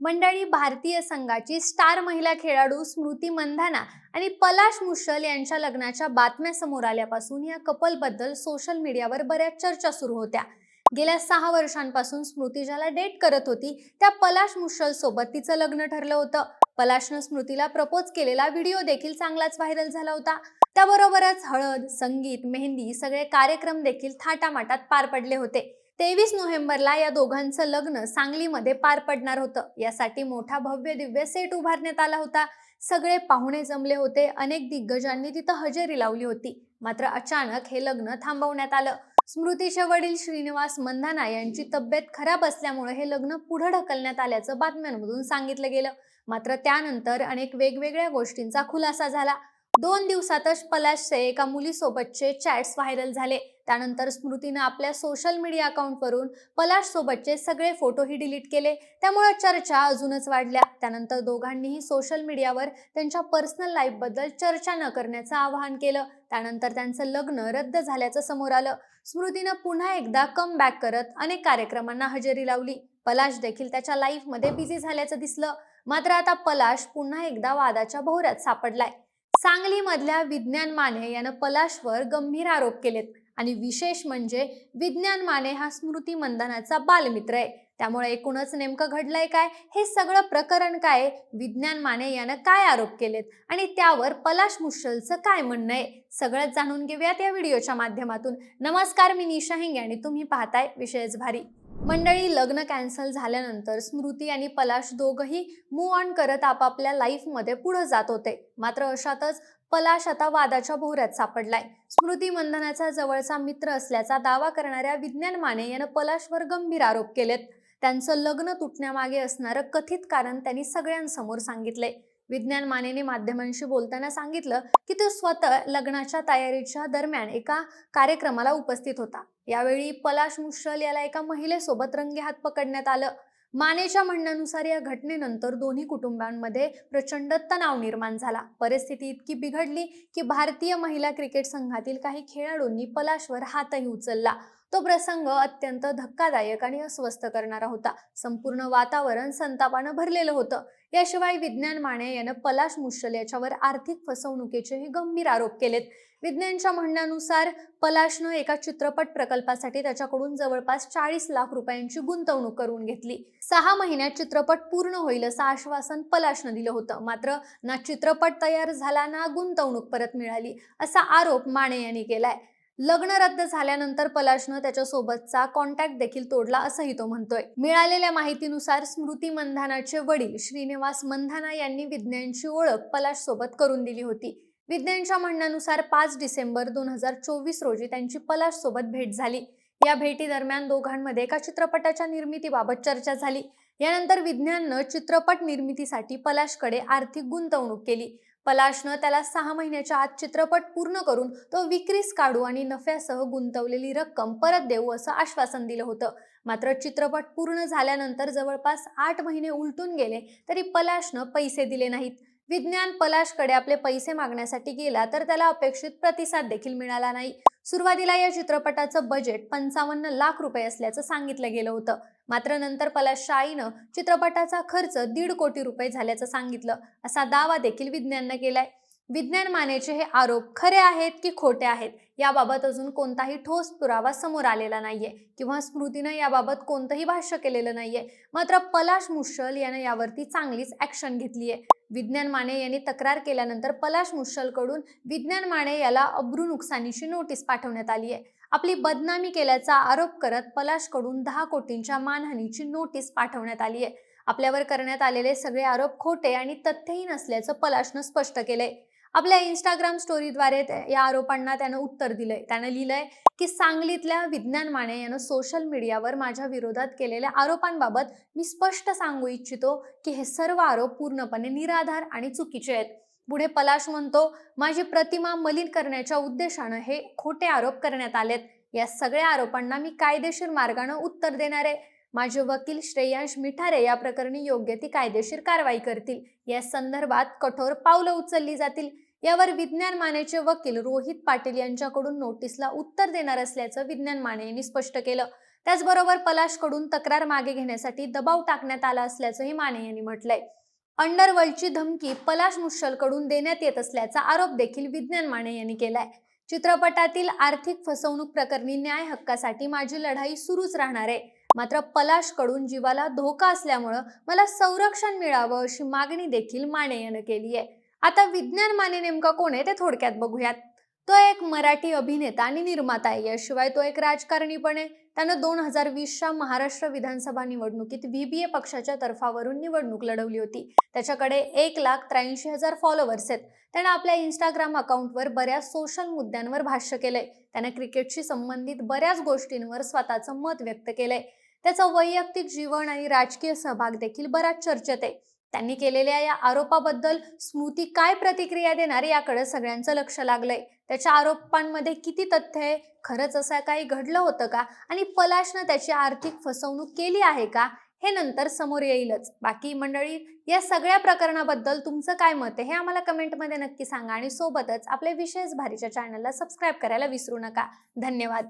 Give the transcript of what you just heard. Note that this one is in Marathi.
मंडळी भारतीय संघाची स्टार महिला खेळाडू स्मृती मंधाना आणि पलाश मुश्शल यांच्या लग्नाच्या बातम्या समोर आल्यापासून या कपलबद्दल सोशल मीडियावर बऱ्याच चर्चा सुरू होत्या. गेल्या सहा वर्षांपासून स्मृती ज्याला डेट करत होती त्या पलाश मुश्शल सोबत तिचं लग्न ठरलं होतं. पलाशनं स्मृतीला प्रपोज केलेला व्हिडिओ देखील चांगलाच व्हायरल झाला होता. त्याबरोबरच हळद संगीत मेहंदी सगळे कार्यक्रम देखील थाटामाटात पार पडले होते. तेवीस नोव्हेंबरला या दोघांचं लग्न सांगलीमध्ये पार पडणार होतं. यासाठी मोठा भव्य दिव्य सेट उभारण्यात आला होता. सगळे पाहुणे जमले होते. अनेक दिग्गजांनी तिथं हजेरी लावली होती. मात्र अचानक हे लग्न थांबवण्यात आलं. स्मृतीचे वडील श्रीनिवास मंधाना यांची तब्येत खराब असल्यामुळे हे लग्न पुढे ढकलण्यात आल्याचं बातम्यांमधून सांगितलं गेलं. मात्र त्यानंतर अनेक वेगवेगळ्या गोष्टींचा खुलासा झाला. दोन दिवसातच पलाशचे एका मुलीसोबतचे चॅट्स व्हायरल झाले. त्यानंतर स्मृतीनं आपल्या सोशल मीडिया अकाउंटवरून पलाश सोबतचे सगळे फोटोही डिलीट केले. त्यामुळे चर्चा अजूनच वाढल्या. त्यानंतर दोघांनीही सोशल मीडियावर त्यांच्या पर्सनल लाईफबद्दल चर्चा न करण्याचं आवाहन केलं. त्यानंतर त्यांचं लग्न रद्द झाल्याचं समोर आलं. स्मृतीनं पुन्हा एकदा कम बॅक करत अनेक कार्यक्रमांना हजेरी लावली. पलाश देखील त्याच्या लाईफमध्ये बिझी झाल्याचं दिसलं. मात्र आता पलाश पुन्हा एकदा वादाच्या भोवऱ्यात सापडलाय. सांगलीमधल्या विज्ञान माने यानं पलाशवर गंभीर आरोप केलेत. आणि विशेष म्हणजे विज्ञान माने हा स्मृती मंदनाचा बालमित्र आहे. त्यामुळे एकूणच नेमकं घडलंय काय? हे सगळं प्रकरण काय? विज्ञान माने यानं काय आरोप केलेत? आणि त्यावर पलाश मुशलचं काय म्हणणं आहे? सगळंच जाणून घेऊयात या व्हिडिओच्या माध्यमातून. नमस्कार मी निशा हिंगे आणि तुम्ही पाहताय विषयच भारी. मंडळी लग्न कॅन्सल झाल्यानंतर स्मृती आणि पलाश दोघंही मूव ऑन करत आपापल्या लाईफमध्ये पुढे जात होते. मात्र अशातच पलाश आता वादाच्या भोवऱ्यात सापडलाय. स्मृती मंधनाचा जवळचा मित्र असल्याचा दावा करणाऱ्या विज्ञान माने यानं पलाशवर गंभीर आरोप केलेत. त्यांचं लग्न तुटण्यामागे असणारं कथित कारण त्यांनी सगळ्यांसमोर सांगितलंय. विज्ञान मानेने माध्यमांशी बोलताना सांगितलं की तो स्वतः लग्नाच्या तयारीच्या दरम्यान एका कार्यक्रमाला उपस्थित होता. यावेळी पलाश मुश्रल याला एका महिलेसोबत रंगेहात पकडण्यात आलं. मानेच्या म्हणण्यानुसार या घटनेनंतर दोन्ही कुटुंबांमध्ये प्रचंड तणाव निर्माण झाला. परिस्थिती इतकी बिघडली की भारतीय महिला क्रिकेट संघातील काही खेळाडूंनी पलाशवर हातही उचलला. तो प्रसंग अत्यंत धक्कादायक आणि अस्वस्थ करणारा होता. संपूर्ण वातावरण संतापानं भरलेलं होतं. याशिवाय विज्ञान माने यानं पलाश मुश्शल याच्यावर आर्थिक फसवणुकीचेही गंभीर आरोप केलेत. विज्ञानच्या म्हणण्यानुसार पलाशनं एका चित्रपट प्रकल्पासाठी त्याच्याकडून जवळपास चाळीस लाख रुपयांची गुंतवणूक करून घेतली. सहा महिन्यात चित्रपट पूर्ण होईल असं आश्वासन पलाशनं दिलं होतं. मात्र ना चित्रपट तयार झाला ना गुंतवणूक परत मिळाली असा आरोप माने यांनी केलाय. लग्न रद्द झाल्यानंतर पलाशनं त्याच्यासोबतचा कॉन्टॅक्ट देखील तोडला असंही तो म्हणतोय. मिळालेल्या माहितीनुसार स्मृती मंधानाचे वडील श्रीनिवास मंधाना यांनी विज्ञानची ओळख पलाश सोबत करून दिली होती. विज्ञानच्या म्हणण्यानुसार पाच डिसेंबर दोन हजार चोवीस रोजी त्यांची पलाश सोबत भेट झाली. या भेटी दरम्यान दोघांमध्ये एका चित्रपटाच्या निर्मितीबाबत चर्चा झाली. यानंतर विज्ञाननं चित्रपट निर्मितीसाठी पलाशकडे आर्थिक गुंतवणूक केली. पलाशनं त्याला सहा महिन्याच्या आत चित्रपट पूर्ण करून तो विक्रीस काढू आणि नफ्यासह गुंतवलेली रक्कम परत देऊ असं आश्वासन दिलं होतं. मात्र चित्रपट पूर्ण झाल्यानंतर जवळपास आठ महिने उलटून गेले तरी पलाशनं पैसे दिले नाहीत. विज्ञान पलाशकडे आपले पैसे मागण्यासाठी गेला तर त्याला अपेक्षित प्रतिसाद देखील मिळाला नाही. सुरुवातीला या चित्रपटाचं बजेट पंचावन्न लाख रुपये असल्याचं सांगितलं गेलं होतं. मात्र नंतर पलाश शाईनं चित्रपटाचा खर्च दीड कोटी रुपये झाल्याचं सांगितलं. असा दावा देखील विज्ञाननं केलाय. विज्ञान मानेचे हे आरोप खरे आहेत की खोटे आहेत याबाबत अजून कोणताही ठोस पुरावा समोर आलेला नाहीये किंवा स्मृतीनं याबाबत कोणतंही भाष्य केलेलं नाहीये. मात्र पलाश मुश्शल यानं यावरती चांगलीच ऍक्शन घेतलीये. विज्ञान माने यांनी तक्रार केल्यानंतर पलाश मुश्शलकडून विज्ञान माने याला अब्रू नुकसानीची नोटीस पाठवण्यात आली आहे. आपली बदनामी केल्याचा आरोप करत पलाशकडून दहा कोटींच्या मानहानीची नोटीस पाठवण्यात आली आहे. आपल्यावर करण्यात आलेले सगळे आरोप खोटे आणि तथ्यहीन असल्याचं पलाशनं स्पष्ट केलंय. आपल्या इंस्टाग्राम स्टोरीद्वारे या आरोपांना त्यानं उत्तर दिलंय. त्यानं लिहिलंय की सांगलीतल्या विज्ञान माने यानं सोशल मीडियावर माझ्या विरोधात केलेल्या आरोपांबाबत मी स्पष्ट सांगू इच्छितो की हे सर्व आरोप पूर्णपणे निराधार आणि चुकीचे आहेत. पुढे पलाश म्हणतो माझी प्रतिमा मलिन करण्याच्या उद्देशानं हे खोटे आरोप करण्यात आलेत. या सगळ्या आरोपांना मी कायदेशीर मार्गानं उत्तर देणार आहे. माझे वकील श्रेयांश मिठारे या प्रकरणी योग्य ती कायदेशीर कारवाई करतील. या संदर्भात कठोर पावलं उचलली जातील. यावर विज्ञान मानेचे वकील रोहित पाटील यांच्याकडून नोटीसला उत्तर देणार असल्याचं विज्ञान माने यांनी स्पष्ट केलं. त्याचबरोबर पलाशकडून तक्रार मागे घेण्यासाठी दबाव टाकण्यात आला असल्याचंही माने यांनी म्हटलंय. अंडरवर्ल्डची धमकी पलाश मुश्शलकडून देण्यात येत असल्याचा आरोप देखील विज्ञान माने यांनी केलाय. चित्रपटातील आर्थिक फसवणूक प्रकरणी न्याय हक्कासाठी माझी लढाई सुरूच राहणार आहे. मात्र पलाशकडून जीवाला धोका असल्यामुळं मला संरक्षण मिळावं अशी मागणी देखील माने यानं केली आहे. आता विज्ञान माने नेमका कोण आहे ते थोडक्यात बघूयात. तो एक मराठी अभिनेता आणि निर्माता आहे. याशिवाय तो एक राजकारणी पण आहे. त्यानं दोन हजार वीसच्या महाराष्ट्र विधानसभा निवडणुकीत व्हीबीए पक्षाच्या तर्फावरून निवडणूक लढवली होती. त्याच्याकडे एक लाख त्र्याऐंशी हजार फॉलोअर्स आहेत. त्यानं आपल्या इंस्टाग्राम अकाउंटवर बऱ्याच सोशल मुद्द्यांवर भाष्य केलंय. त्यानं क्रिकेटशी संबंधित बऱ्याच गोष्टींवर स्वतःचं मत व्यक्त केलंय. त्याचं वैयक्तिक जीवन आणि राजकीय सहभाग देखील बराच चर्चेत आहे. त्यांनी केलेल्या या आरोपाबद्दल स्मृती काय प्रतिक्रिया देणार याकडे सगळ्यांचं लक्ष लागलंय. त्याच्या आरोपांमध्ये किती तथ्य आहे? खरंच असं काही घडलं होतं का? आणि पलाशनं त्याची आर्थिक फसवणूक केली आहे का? हे नंतर समोर येईलच. बाकी मंडळी या सगळ्या प्रकरणाबद्दल तुमचं काय मत आहे हे आम्हाला कमेंटमध्ये नक्की सांगा आणि सोबतच आपल्या विशेष भारीच्या चॅनलला सबस्क्राईब करायला विसरू नका. धन्यवाद.